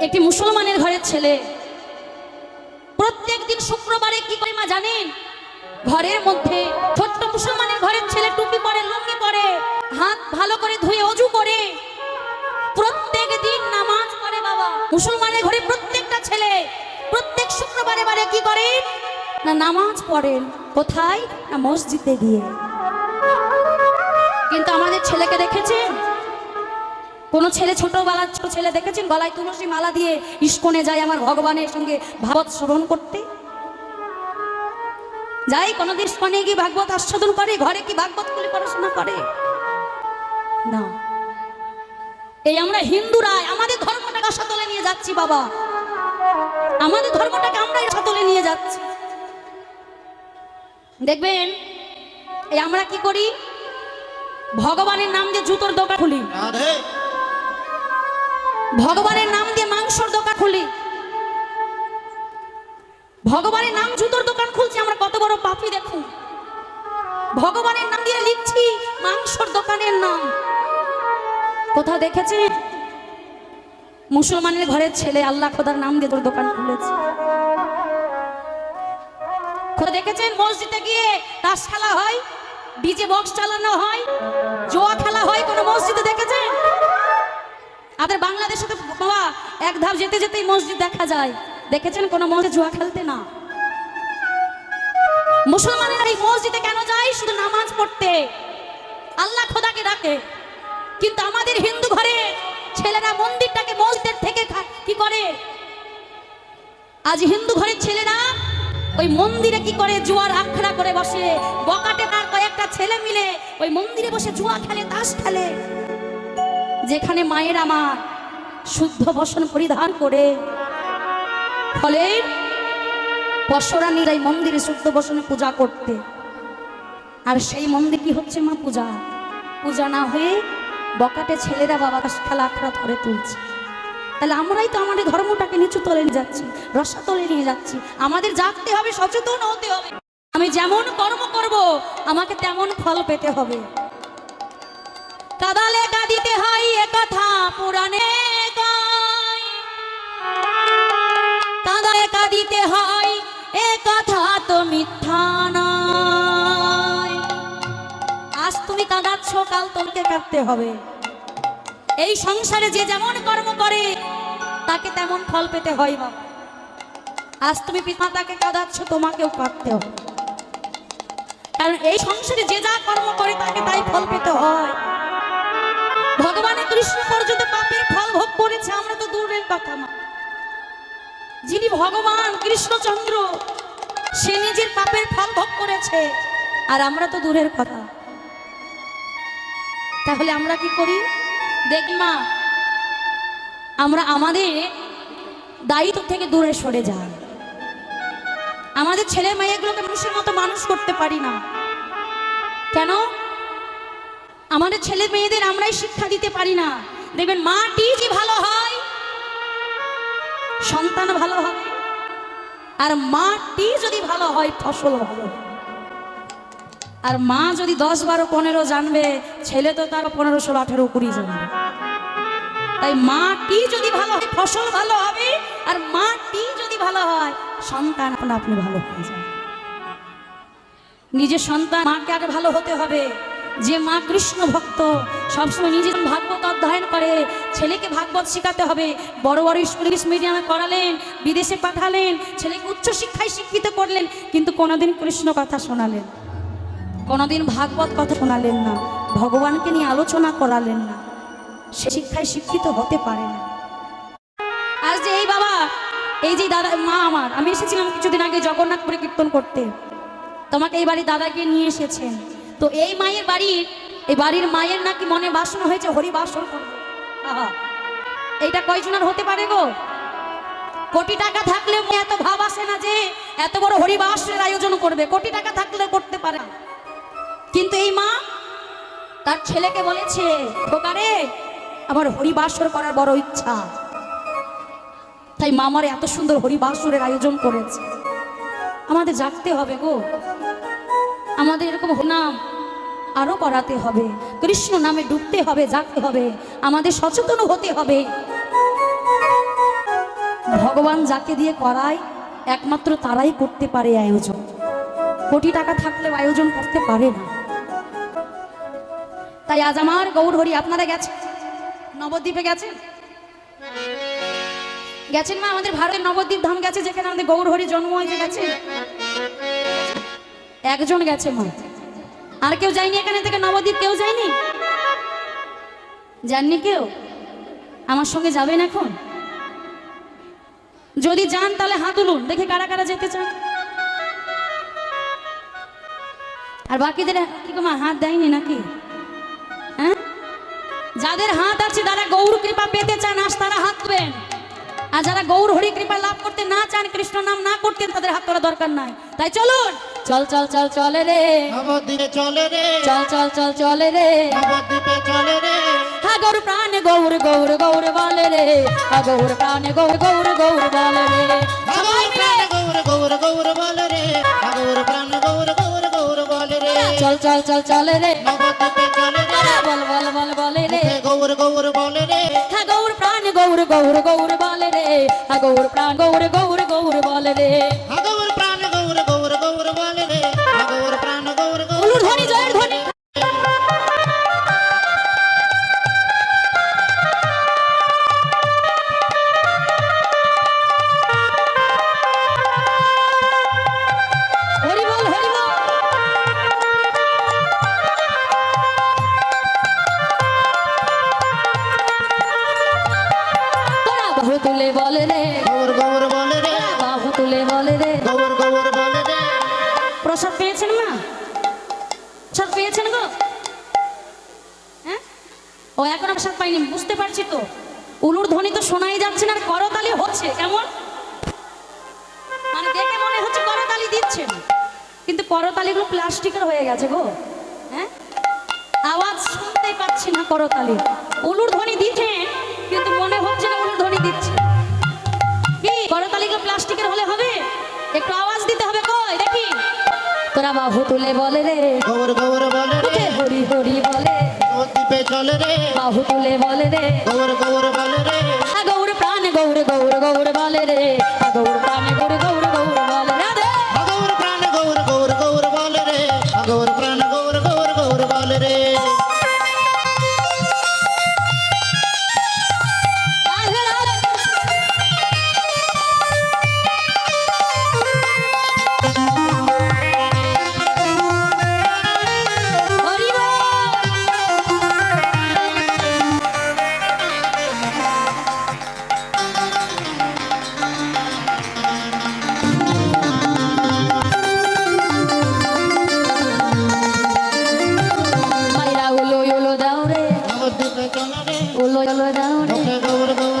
একটি মুসলমানের ঘরের ছেলে। প্রত্যেক দিন শুক্রবারে কি করে মা জানেন? ঘরের মধ্যে ছোট্ট মুসলমানের ঘরের ছেলে টুপি পরে, লুঙ্গি পরে, হাত ভালো করে ধুয়ে অজু করে। প্রত্যেক দিন নামাজ পড়ে বাবা। মুসলমানের ঘরে প্রত্যেকটা ছেলে প্রত্যেক শুক্রবারে বারে কি করেন? না নামাজ পড়েন। কোথায়? না মসজিদে গিয়ে। কিন্তু আমাদের ছেলেকে দেখেছেন? কোন ছেলে ছোটবেলার ছোট ছেলে দেখেছেন? গলায় তুলসী মালা দিয়ে ইস্কনে যায় আমার ভগবানের সঙ্গে ভাবত শ্রবণ করতে? যাই, কোনোদিন ইস্কনে গিয়ে ভাগবত আস্বাদন করে, ঘরে কি ভাগবত খুলে পড়াশোনা করে? না। এই আমরা হিন্দুরা আমাদের ধর্মটাকে আশাতলে নিয়ে যাচ্ছি, বাবা। আমাদের ধর্মটাকে আমরা আশাতলে নিয়ে যাচ্ছি। দেখবেন, এই আমরা কি করি? ভগবানের নাম দিয়ে জুতোর দোকান খুলি। ভগবানের নাম দিয়ে মাংসর দোকান খুলি। ভগবানের নাম জুতোর দোকান খুলছি, আমরা কত বড় পাপি দেখুন ভগবানের নাম দিয়ে লিখছি মাংসর দোকানের নাম। কোথাও দেখেছে? মুসলমানের ঘরের ছেলে আল্লাহ খোদার নাম দিয়ে তোর দোকান খুলেছে। দেখেছেন? মসজিদে গিয়ে তাস খেলা হয়, ডিজে বক্স চালানো হয়, জোয়া খেলা হয়, কোনো মসজিদে আমাদের বাংলাদেশে তো বাবা, এক ধাপ যেতে যেতেই মসজিদ দেখা যায়। দেখেছেন কোন মসজিদ জুয়া খেলতে না? মুসলমানেরা এই মসজিদে কেন যায়? শুধু নামাজ পড়তে। আল্লাহ খোদাকে ডাকে। কিন্তু আমাদের হিন্দু ঘরে ছেলেরা মন্দিরটাকে মসজিদের থেকে কি করে? আজ হিন্দু ঘরের ছেলেরা ওই মন্দিরে কি করে জুয়ার আখড়া করে বসে? বকাটে তার কয়েকটা ছেলে মিলে ওই মন্দিরে বসে জুয়া খেলে, তাস খেলে। যেখানে মায়ের আমার শুদ্ধ বসন পরিধান করে, ফলে পশরা নিরাই মন্দিরে শুদ্ধ বসনে পূজা করতে। আর সেই মন্দির কি হচ্ছে মা পূজা? পূজা না হয়ে বকাটে ছেলেরা বাবা খেলা আখড়া ধরে তুলছে। তাহলে আমরাই তো আমাদের ধর্মটাকে নিচু তলে নিয়ে যাচ্ছি, রসা তলে নিয়ে যাচ্ছি। আমাদের জাগতে হবে, সচেতন হতে হবে। আমি যেমন কর্ম করব, আমাকে তেমন ফল পেতে হবে। কাদালে কাঁদিতে হয় এ কথা পুরাণে। কাদালে কাঁদিতে হয় এ কথা তো মিথ্যা আজ তুমি কাঁদাচ্ছ, কাল তোমাকে কাঁদতে হবে। এই সংসারে যে যেমন কর্ম করে, তাকে তেমন ফল পেতে হয় বাবা আজ তুমি পিতাকে কাঁদাচ্ছ, তোমাকেও কাঁদতে হবে। কারণ এই সংসারে যে যা কর্ম করে, তাকে তাই ফল পেতে হয়। ভগবানের কৃষ্ণ পর্যন্ত পাপের ফল ভোগ করেছে, আমরা তো দূরের কথা না যিনি ভগবান কৃষ্ণচন্দ্র, সে নিজের পাপের ফল ভোগ করেছে, আর আমরা তো দূরের কথা। তাহলে আমরা কি করি? দেখ মা, আমরা আমাদের দায়িত্ব থেকে দূরে সরে যাই। আমাদের ছেলে মেয়েগুলোকে মানুষের মতো মানুষ করতে পারি না। কেন? আমাদের ছেলে মেয়েদের আমরাই শিক্ষা দিতে পারি না। দেখবেন মাটি যে ভালো হয়, সন্তান ভালো হবে আর মাটি যদি ভালো হয়, ফসল ভালো আর মা যদি দশ বারো পনেরো জানবে, ছেলে তো তার পনেরো ষোলো আঠেরো কুড়ি জানবে। তাই মাটি যদি ভালো হয়, ফসল ভালো হবে, আর মাটি যদি ভালো হয়, সন্তান আপনি ভালো হয়ে যাবে। নিজের সন্তান মাকে আগে ভালো হতে হবে। যে মা কৃষ্ণ ভক্ত, সবসময় নিজের ভাগবত অধ্যয়ন করে, ছেলেকে ভাগবত শেখাতে হবে। বড় বড় স্কুল ইংলিশ মিডিয়ামে করালেন বিদেশে পাঠালেন, ছেলেকে উচ্চশিক্ষায় শিক্ষিত করলেন, কিন্তু কোনোদিন কৃষ্ণ কথা শোনালেন কোনোদিন ভাগবত কথা শোনালেন না। ভগবানকে নিয়ে আলোচনা করালেন না। সে শিক্ষায় শিক্ষিত হতে পারে না। আজ যে এই বাবা, এই যে দাদা, মা আমার, আমি এসেছিলাম কিছুদিন আগে জগন্নাথপুরে কীর্তন করতে। তোমাকে এই বাড়ি দাদাকে নিয়ে এসেছেন। তো এই মায়ের বাড়ির এই বাড়ির মায়ের নাকি মনে বাসনা হয়েছে, হরি বাসন করবে এইটা কয়জনের হতে পারে গো? কোটি টাকা থাকলে এত ভাব আসে না যে এত বড় হরিবাসের আয়োজন করবে। কোটি টাকা থাকলে করতে পারে না। কিন্তু এই মা তার ছেলেকে বলেছে, খোকারে, আমার হরিবাসর করার বড় ইচ্ছা। তাই মা আমার এত সুন্দর হরিবাসরের আয়োজন করেছে। আমাদের জাগতে হবে গো। আমাদের এরকম নাম আরও করাতে হবে। কৃষ্ণ নামে ডুবতে হবে, জাগতে হবে। আমাদের সচেতন হতে হবে। ভগবান যাকে দিয়ে করায়, একমাত্র তারাই করতে পারে আয়োজন। কোটি টাকা থাকলে আয়োজন করতে পারে না। তাই আজ আমার গৌর হরি আপনারা গেছেন? নবদ্বীপে গেছেন? গেছেন মা, আমাদের ভারতের নবদ্বীপ ধাম গেছে, যেখানে আমাদের গৌর হরি জন্ম হয়েছে, গেছে? একজন গেছে মা। আর কেউ যায়নি এখানে থেকে? নবদ্বীপ কেউ যায়নি? যাননি কেউ? আমার সঙ্গে যাবেন এখন? যদি যান, তাহলে হাত তুলুন দেখে কারা কারা যেতে চান। আর বাকিদের হাত দেয়নি নাকি? হ্যাঁ? যাদের হাত আছে, তারা গৌর কৃপা পেতে চান, আজ তারা হাত দেবেন আর যারা গৌর হরি কৃপা লাভ করতে না চান, কৃষ্ণ নাম না করতেন, তাদের হাত করা দরকার নাই। তাই চলুন! চল চল চল চলে রে নবদ্বীপে চলে রে চল চল চল চলে রে নবদ্বীপে চলে রে গৌর প্রাণে গৌর গৌর গৌর বলে রে গৌর প্রাণে গৌর গৌর গৌর বলে রে গৌর গৌর গৌর বলে রে গৌর প্রাণ গৌর গৌর গৌর বলে রে চল চল চল চলে রে নবদ্বীপে চলে রে বল বল বল বলে রে গৌর গৌর বলে রে গৌর প্রাণ গৌর গৌর গৌর বলে রে গৌর প্রাণ গৌর গৌর গৌর বলে রে গৌর বলে রে গৌর গৌর বলে রে প্রসাদ পেয়েছেন মা? প্রসাদ পেয়েছেন গো? হ্যাঁ? ও এখনও প্রসাদ পাইনি বুঝতে পারছি তো। উলুর ধ্বনি তো শোনাই যাচ্ছে না আর করতালি হচ্ছে কেমন? মানে দেখে মনে হচ্ছে করতালি দিচ্ছেন। কিন্তু করতালিগুলো প্লাস্টিকের হয়ে গেছে গো। হ্যাঁ? আওয়াজ শুনতেই পাচ্ছি না করতালি। উলুর ধ্বনি দিচ্ছেন কিন্তু মনে হচ্ছে না উলুর ধ্বনি দিচ্ছে। কি? করতালিগুলো প্লাস্টিকের হলে হবে তোরা ভুতুলে তুলে বলে রে। গৌর গৌর বলে রে। হরি হরি বলে। নবদ্বীপে চলে রে। বাহু তুলে বলে রে। গৌর গৌর বলে রে। গৌর প্রাণ গৌর গৌর গৌর বলে রে। গৌর প্রাণ গৌর গৌর গৌর বলে রে। গৌর প্রাণ গৌর গৌর গৌর বলে রে। গৌর প্রাণ গৌর গৌর গৌর বলে রে। মুখে গৌর গৌর